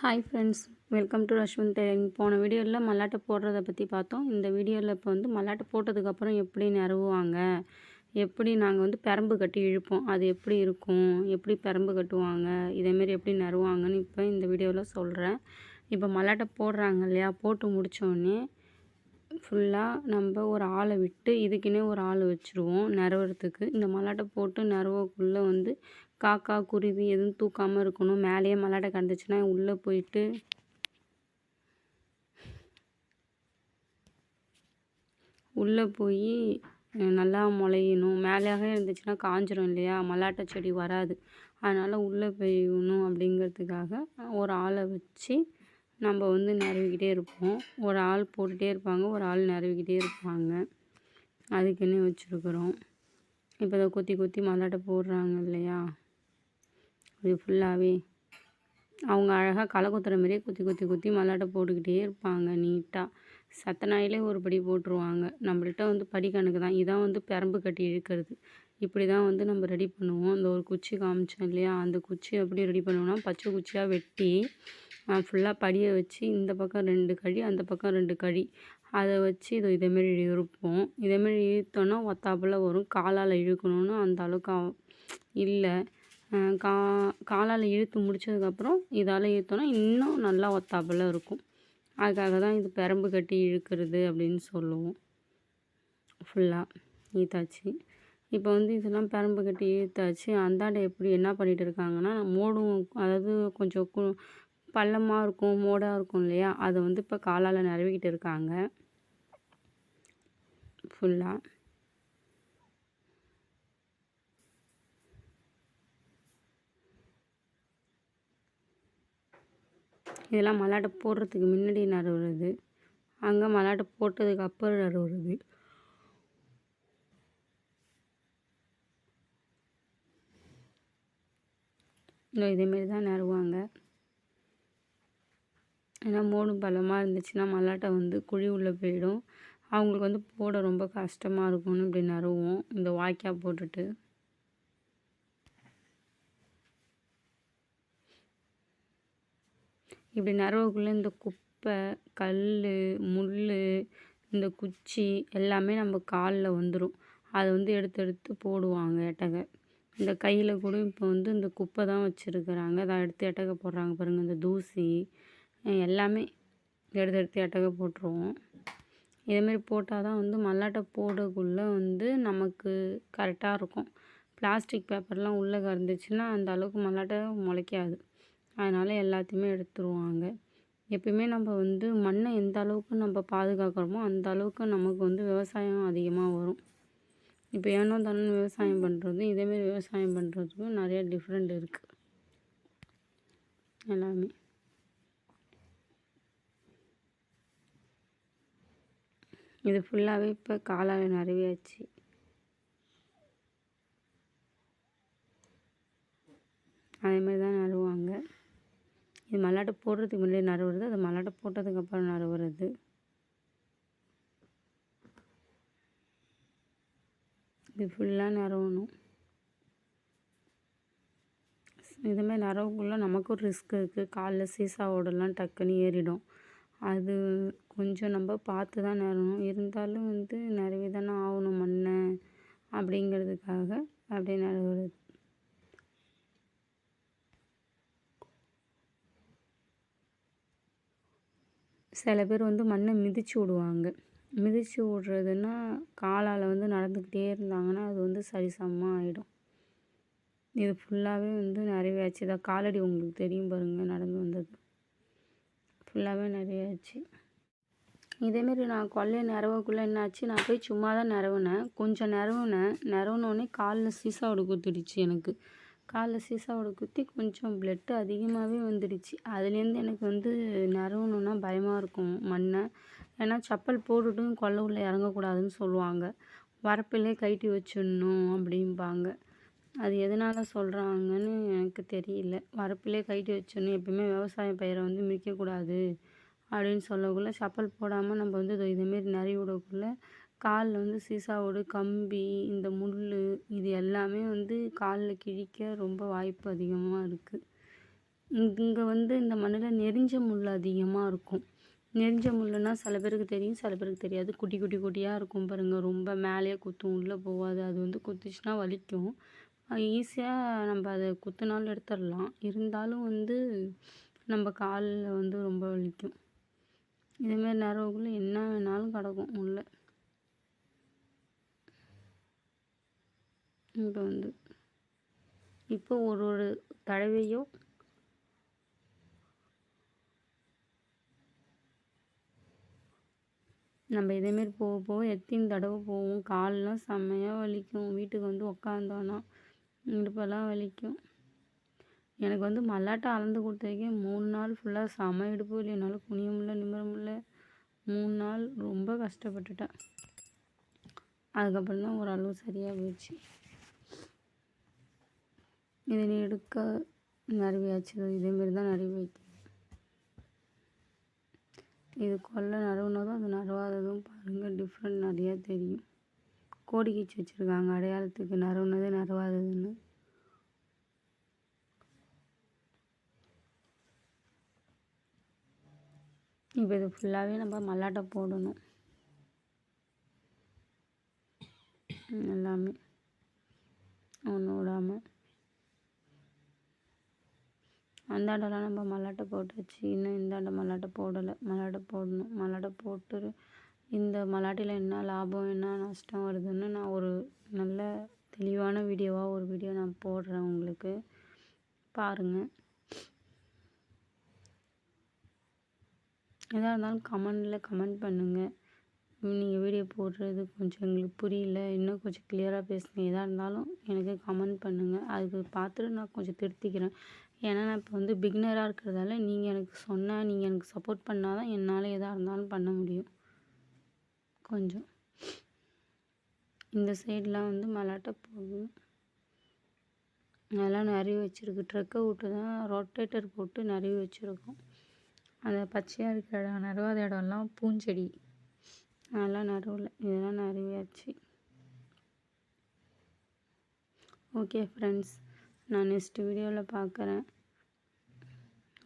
Hi friends welcome to Rashwanth tailoring போன வீடியோவில் மல்லாட்டை போடுறத பற்றி பார்த்தோம். இந்த வீடியோவில் இப்போ வந்து மல்லாட்டை போட்டதுக்கப்புறம் எப்படி நிறுவுவாங்க? எப்படி நாங்கள் வந்து பெரம்பு கட்டி இழுப்போம்? அது எப்படி இருக்கும்? எப்படி பெரம்பு கட்டுவாங்க? இதேமாரி எப்படி நிறுவாங்கன்னு இப்போ இந்த வீடியோவில் சொல்கிறேன் இப்போ மல்லாட்டை போடுறாங்க இல்லையா? போட்டு முடித்தோடனே ஃபுல்லாக நம்ம ஒரு ஆளை விட்டு இதுக்குன்னே ஒரு ஆள் வச்சுருவோம் நிறவுறதுக்கு. இந்த மல்லாட்டை போட்டு நிறவக்குள்ளே வந்து காக்கா குருவி எதுவும் தூக்காமல் இருக்கணும். மேலேயே மல்லாட்டை கிடந்துச்சுன்னா உள்ளே போயிட்டு உள்ளே போய் நல்லா முளையணும். மேலேயாக இருந்துச்சுன்னா காஞ்சிரும் இல்லையா? மல்லாட்டை செடி வராது. அதனால் உள்ளே போயணும் அப்படிங்கிறதுக்காக ஒரு ஆளை வச்சு நம்ம வந்து நிறவிக்கிட்டே இருப்போம். ஒரு ஆள் போட்டுகிட்டே இருப்பாங்க ஒரு ஆள் நிறவிக்கிட்டே இருப்பாங்க. அதுக்குன்னு வச்சுருக்குறோம். இப்போ இதை கொத்தி கொத்தி மல்லாட்டை போடுறாங்க இல்லையா? அப்படி ஃபுல்லாகவே அவங்க அழகாக களை குத்துற மாதிரியே குத்தி குத்தி குத்தி மல்லாட்டை போட்டுக்கிட்டே இருப்பாங்க நீட்டாக சத்த நாயிலே ஒரு படி போட்டுருவாங்க. நம்மள்கிட்ட வந்து படி கணக்கு தான். இதான் வந்து பெரம்பு கட்டி இழுக்கிறது. இப்படி தான் வந்து நம்ம ரெடி பண்ணுவோம். இந்த ஒரு குச்சி காமிச்சோம் இல்லையா? அந்த குச்சி எப்படி ரெடி பண்ணுவோம்னா பச்சை குச்சியாக வெட்டி ஃபுல்லாக படியை வச்சு இந்த பக்கம் ரெண்டு கழி அந்த பக்கம் ரெண்டு கழி. அதை வச்சு இது இதேமாரி இழுப்போம். இதேமாரி இழுத்தோன்னா ஒத்தாப்பில் வரும். காலால் இழுக்கணும்னு அந்த அளவுக்கு இல்லை. கா காலால் இழுத்து முடித்ததுக்கப்புறம் இதால் இழுத்தோன்னா இன்னும் நல்லா ஒத்தாப்பில் இருக்கும். அதுக்காக தான் இது பெரம்பு கட்டி இழுக்கிறது அப்படின்னு சொல்லுவோம். ஃபுல்லாக இழுத்தாச்சு இப்போ வந்து இதெல்லாம் பெரம்பு கட்டி இழுத்தாச்சு. அந்தாண்டை எப்படி என்ன பண்ணிகிட்டு இருக்காங்கன்னா மோடும் அதாவது கொஞ்சம் கு பள்ளமாக இருக்கும் மோடாக இருக்கும் இல்லையா? அதை வந்து இப்போ காலால் நிறவிக்கிட்டு இருக்காங்க. ஃபுல்லாக இதெல்லாம் மல்லாட்டை போடுறதுக்கு முன்னாடி நடுவுறது. அங்கே மல்லாட்டை போட்டதுக்கு அப்புறம் நறுவுறது இதேமாரி தான் நறுவாங்க ஏன்னா மோடும் பள்ளமாக இருந்துச்சுன்னா மல்லாட்டை வந்து குழி உள்ளே போயிடும். அவங்களுக்கு வந்து போட ரொம்ப கஷ்டமாக இருக்கும்னு இப்படி நறுவோம் இந்த வாய்க்கால் போட்டுட்டு. இப்படி நறுவக்குள்ளே இந்த குப்பை கல் முள் இந்த குச்சி எல்லாமே நம்ம காலில் வந்துடும் அதை வந்து எடுத்து எடுத்து போடுவாங்க எட்டகை. இந்த கையில் கூட இப்போ வந்து இந்த குப்பை தான் வச்சுருக்குறாங்க. அதை எடுத்து எட்டகை போடுறாங்க பாருங்கள் இந்த தூசி எல்லாமே எடுத்து எடுத்து எட்டகை போட்டுருவோம். இதேமாரி போட்டால் தான் வந்து மல்லாட்டை போடக்குள்ளே வந்து நமக்கு கரெக்டாக இருக்கும். பிளாஸ்டிக் பேப்பர்லாம் உள்ளே கறந்துச்சுன்னா அந்த அளவுக்கு மல்லாட்டை முளைக்காது. அதனால் எல்லாத்தையுமே எடுத்துருவாங்க. எப்பயுமே நம்ம வந்து மண்ணை எந்த அளவுக்கு நம்ம பாதுகாக்கிறோமோ அந்த அளவுக்கு நமக்கு வந்து விவசாயம் அதிகமாக வரும். இப்போ ஏனோ தானே விவசாயம் பண்ணுறது இதேமாரி விவசாயம் பண்ணுறதுக்கும் நிறைய டிஃப்ரெண்ட் இருக்குது எல்லாமே. இது ஃபுல்லாகவே இப்போ காலால் நிறையாச்சு அதேமாதிரி தான் நடுவாங்க இது மல்லாட்டை போடுறதுக்கு முன்னாடி நறுவுறது அது மல்லாட்டை போட்டதுக்கப்புறம் நறுவுறது இது ஃபுல்லாக நறவணும். இதுமாதிரி நரவுக்குள்ளே நமக்கும் ரிஸ்க் இருக்குது காலில் சீசா ஓடலாம் டக்குன்னு ஏறிடும். அது கொஞ்சம் நம்ம பார்த்து தான் நிறணும் இருந்தாலும் வந்து நிறைய தானே ஆகணும் மண்ணை அப்படிங்கிறதுக்காக அப்படியே நிறவுறது. சில பேர் வந்து மண்ணை மிதித்து விடுவாங்க. மிதித்து விட்றதுன்னா காலால் வந்து நடந்துக்கிட்டே இருந்தாங்கன்னா அது வந்து சரிசமமாக ஆகிடும் இது ஃபுல்லாகவே வந்து நிறைவேச்சு. தான் காலடி உங்களுக்கு தெரியும் பாருங்கள் நடந்து வந்தது. ஃபுல்லாகவே நிறைய ஆச்சு இதேமாரி நான் கொல்லையை நிறவக்குள்ளே என்னாச்சு? நான் போய் சும்மா தான் நிறவுனேன் கொஞ்சம் நிறவுனேன் நிறவுனோடனே காலில் சீசாவோட குத்துடுச்சு எனக்கு. காலில் சீசாவோட குத்தி கொஞ்சம் பிளட்டு அதிகமாகவே வந்துடுச்சு. அதுலேருந்து எனக்கு வந்து நிறவணுன்னா பயமாக இருக்கும் மண்ணை. ஏன்னா செப்பல் போட்டுட்டும் கொல்லை உள்ளே இறங்கக்கூடாதுன்னு சொல்லுவாங்க. வரப்பிலே கைட்டி வச்சிடணும் அப்படிம்பாங்க. அது எதனால் சொல்கிறாங்கன்னு எனக்கு தெரியல. வரப்பிலே கழட்டி வச்சிடணும் எப்பயுமே விவசாய பயிரை வந்து மிதிக்கக்கூடாது அப்படின்னு சொல்லக்குள்ள செப்பல் போடாமல் நம்ம வந்து இதுமாரி நிறைய விடக்குள்ள காலில் வந்து சீசாவோடு கம்பி இந்த முள் இது எல்லாமே வந்து காலில் கிழிக்க ரொம்ப வாய்ப்பு அதிகமாக இருக்குது இங்கே வந்து இந்த மண்ணில் நெறிஞ்ச முள் அதிகமாக இருக்கும். நெறிஞ்ச முள்ளுனா சில பேருக்கு தெரியும் சில பேருக்கு தெரியாது. குட்டி குட்டி குட்டியாக இருக்கும் பாருங்கள் ரொம்ப மேலேயே குத்தும் உள்ளே போகாது. அது வந்து குத்துச்சுன்னா வலிக்கும். ஈஸியாக நம்ம அதை குத்துனாலும் எடுத்துடலாம். இருந்தாலும் வந்து நம்ம காலில் வந்து ரொம்ப வலிக்கும். இதேமாரி நரவுக்குள்ளே என்ன வேணாலும் கிடக்கும் உள்ளே இப்போ வந்து இப்போ ஒரு ஒரு தடவையும் நம்ம இதேமாரி போக போக எத்தனை தடவை போவோம் கால்லாம் செம்மையாக வலிக்கும். வீட்டுக்கு வந்து உக்காந்தோன்னா இடுப்பெல்லாம் வலிக்கும். எனக்கு வந்து மல்லாட்டை அளந்து கொடுத்ததுக்கே மூணு நாள் ஃபுல்லாக செம இடுப்பு வலி. என்னால் குனிய முடியல நிமிர முடியல. மூணு நாள் ரொம்ப கஷ்டப்பட்டுட்டேன். அதுக்கப்புறம் தான் ஓரளவு சரியாக போயிடுச்சு இதை எடுக்க நிறையாச்சு இதேமாரி தான் நறுவி வைக்கும் இது கொல்லை நறுவுனதும் அது நறுவாததும் பாருங்கள் டிஃப்ரெண்ட் நிறையா தெரியும். கோடி கீச்சு வச்சுருக்காங்க. அடையாளத்துக்கு நறுவுனது நறுவாததுன்னு. இப்போ இது ஃபுல்லாகவே நம்ம மல்லாட்டை போடணும். எல்லாமே. ஒன்று விடாமல் அந்தாண்டெல்லாம் நம்ம மல்லாட்டை போட்டாச்சு இன்னும் இந்தாண்ட மல்லாட்டை போடலை. மல்லாட்டை போடணும். மல்லாட்டை போட்டு இந்த மல்லாட்டையில் என்ன லாபம் என்ன நஷ்டம் வருதுன்னு நான் ஒரு நல்ல தெளிவான வீடியோவாக ஒரு வீடியோ நான் போடுறேன் உங்களுக்கு. பாருங்கள் எதாக இருந்தாலும் கமெண்டில் கமெண்ட் பண்ணுங்கள் நீங்கள் வீடியோ போடுறது கொஞ்சம் எங்களுக்கு புரியல. இன்னும் கொஞ்சம் கிளியராக பேசுங்க. எதாக இருந்தாலும் எனக்கு கமெண்ட் பண்ணுங்கள் அதுக்கு பார்த்துட்டு நான் கொஞ்சம் திருத்திக்கிறேன். ஏன்னா நான் இப்போ வந்து பிகினராக இருக்கிறதால நீங்கள் எனக்கு சொன்னால் நீங்கள் எனக்கு சப்போர்ட் பண்ணால் தான் என்னால் எதாக இருந்தாலும் பண்ண முடியும். கொஞ்சம். இந்த சைடெலாம் வந்து மலாட்டை போகும். அதெல்லாம் நிறைய வச்சுருக்கு. ட்ரக்கை விட்டு தான் ரொட்டேட்டர் போட்டு நிறைய வச்சுருக்கோம். அந்த பச்சையாக இருக்கிற இடம் நடுவாத இடம்லாம் பூஞ்செடி. அதெல்லாம் நடுவில் இதெல்லாம் நிறையாச்சு ஓகே ஃப்ரெண்ட்ஸ் நான் நெக்ஸ்ட் வீடியோவில் பார்க்குறேன்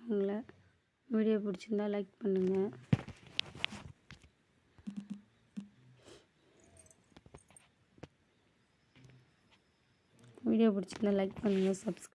உங்களை வீடியோ பிடிச்சிருந்தா லைக் பண்ணுங்கள் வீடியோ பிடிச்சிருந்தா லைக் பண்ணுங்கள் சப்ஸ்கிரைப்